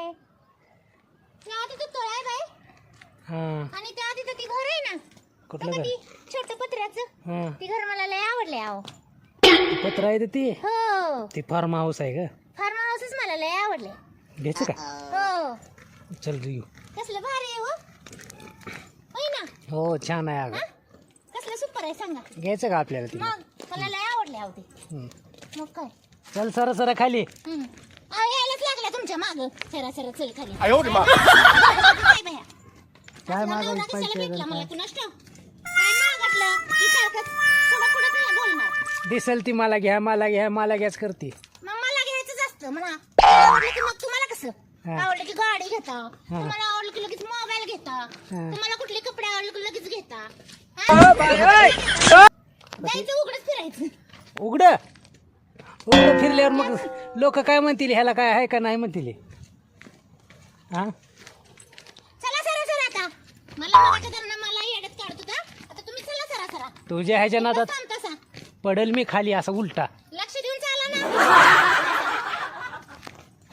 आहे. त्या तिथं तळ आहे बाई. हां. आणि त्या तिथं ती घर आहे ना. कुठलं बघा घर? ती छोटं पत्र्याचं. हां. ती घर मला लय आवडले अहो. पत्र आहे ते? ती हो. ती फार्म हाऊस आहे का? फार्म हाऊसच मला लय आवडले घ्यायचं का? हो. चल घेऊ कसलं भारी आहे हो. होय ना? हो छान आहे अगं. कसलं सुपर आहे सांगा. घ्यायचं का आपल्याला मग मला लय आवडले अहो ते. मग काय? चल सरा सरा खाली. हम्म. अहो, यायलाच लागल्या तुमच्या माग. सरा सरा चल खाली. काय बाया? काय आपला नवरा कशाला पाहिजे भेटला मला? काय? कुणास ठाऊक? काय मागटलं की सारखंच थोडं पुढं नाही बोलणार. दिसल ती मला घ्या मला घ्या मला घ्याच करते. मग मला घ्यायचंच असतं म्हणा. आवडलं की मग तुम्हाला कसं? हा. आवडलं की गाडी घेता. तुम्हाला आवडलं की लगेच मोबाईल घेता. तुम्हाला कुठले कपडे आवडले की लगेच घेता. हा? जायचं उघडच फिरायचं. उघड? उघड फिरल्यावर मग लोक काय म्हणतील ह्याला काय आहे का नाही म्हणतील? हा? चला सरा सरा आता. मला मगाच्या दरम्यान मला येड्यात काढत होता आता तुम्ही चला सरा सरा. तुझ्या ह्याच्या नादात थांब तसा. पडल मी खाली असा उलटा. लक्ष देऊन चाला ना.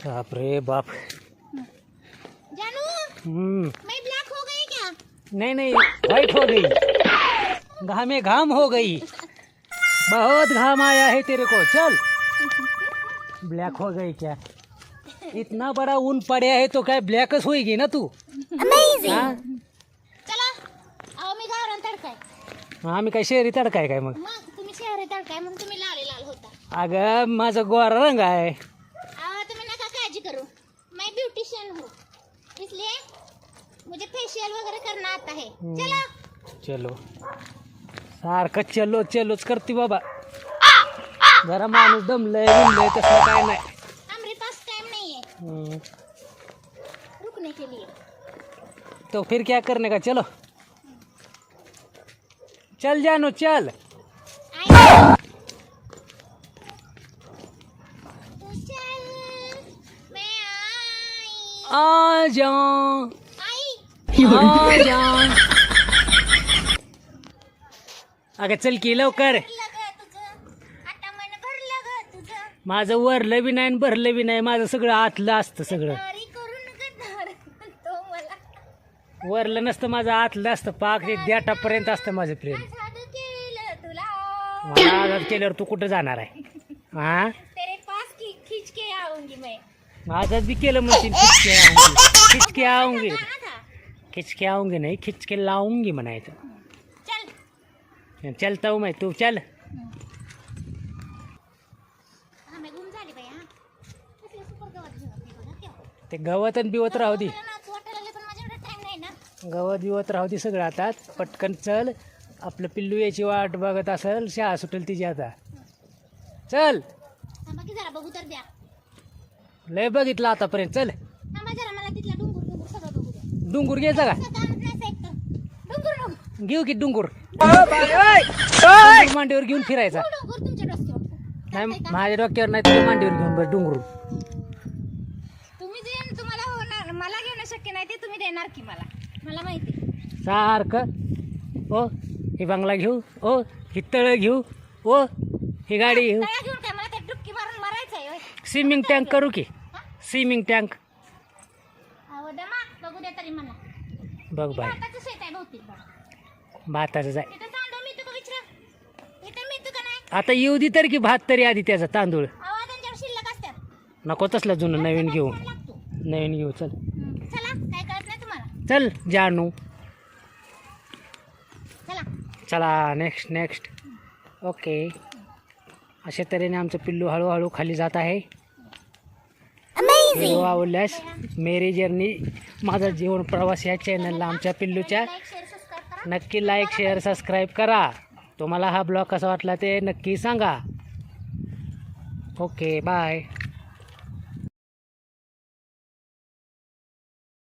बाप रे बाप. जानू हम्म. मैं ब्लैक हो गई क्या? नहीं नहीं व्हाइट हो गई. घामे घाम हो गई. बहुत घाम आया है तेरे को. चल. ब्लैक हो गई क्या? इतना बड़ा ऊन पड़ा है तो क्या ब्लैकच होएगी ना तू? हाँ? चला अहो मी गावरान तडकाय. आम्ही काय शहरी तडकाय काय मग? मग तुम्ही शहरी तडकाय म्हणून तुम्ही लाल लाल होता. अगं माझा गोरा रंग आहे. अहो तुम्ही नका काळजी करो. मैं ब्यूटिशियन हूँ. इसलिए मुझे फेशियल वगैरह करना आता है. चलो. चलो. सारखं चलो चलोच करते बाबा. जरा माणूस दमलंय बिमलंय तसं काय नाही। हमारे पास टाइम नहीं है। हम्म. रुकने के लिए। तो फिर क्या करने का? चलो। चल जानो चल। आई तू चल मैं आई। आ जाओ आई। आ जाओ अगं चल की लवकर। माझं वरलं बी नाही आणि भरलं बी नाही. माझं सगळं आतलं असतं सगळं. वरलं नसतं माझं आतलं असतं. पाक ते देठापर्यंत असतं माझं प्रेम. मला आजाद केल्यावर तू कुठं जाणार आहे? हा तेरे पास की खींच के आऊंगी मैं. आजाद भी केलं म्हणतील खिचके आऊंगी. खिचके आऊंगी. खिचके आऊंगी नाही खिचके लाऊंगी म्हणायचं. चल. चलता हूँ मैं तू चल हा मैं गुम झाली बाई हा कसलं सुपर गवत घेऊन मी बघा तेव्हा. ते गवत आणि बिवत राहू दे. गवत बिवत राहू दे सगळं आता. पटकन चल. आपलं पिल्लू याची वाट बघत असेल शाळा सुटेल तिची आता. चल. लय बघितलं आतापर्यंत. चल. थांबा जरा मला तिथला डोंगर डोंगर सगळं बघू द्या. डुंगूर घ्यायचा का घेऊ की डुंगूर. मांडीवर घेऊन फिरायचा. नाही माझ्या डोक्यावर नाही तुझ्या मांडीवर घेऊन बस डुंगरू तुम्ही जे तुम्हाला होणार मला घेणं शक्य नाही ते तुम्ही देणार की मला? मला माहिती. सारखं. ओ ही बंगला घेऊ. ओ ही तळ घेऊ. ओ ही गाडी घेऊ. तळा घेऊन काय? मला ते डुबकी मारून मरायचं आहे होय. स्विमिंग टँक करू की? स्विमिंग टँक अहो दमा बघू द्या तरी मला. बघ बाय भाताचं शेत आहे बहुतेक बघा. भाताचं जाय. तिथं तांदूळ मिळतो का विचारा इथं मिळतो का नाही? आता येऊ दे तर की भात तरी आधी त्याचा तांदूळ. शिल्लक असतात. नको तसलं जुनं नवीन घेऊ. लागतो. नवीन घेऊ चल. चला काय कळत नाही तुम्हाला चल जानू. चला. चला नेक्स्ट नेक्स्ट ओके अशा तऱ्हेने आमचं पिल्लू हळूहळू खाली जात आहे. व्हिडिओ आवडल्यास मेरी जर्नी माझा जीवन प्रवास या चॅनलला आमच्या पिल्लूच्या. नक्की लाईक शेअर सबस्क्राईब करा. तुम्हाला हा ब्लॉग कसा वाटला ते नक्की सांगा. Okay bye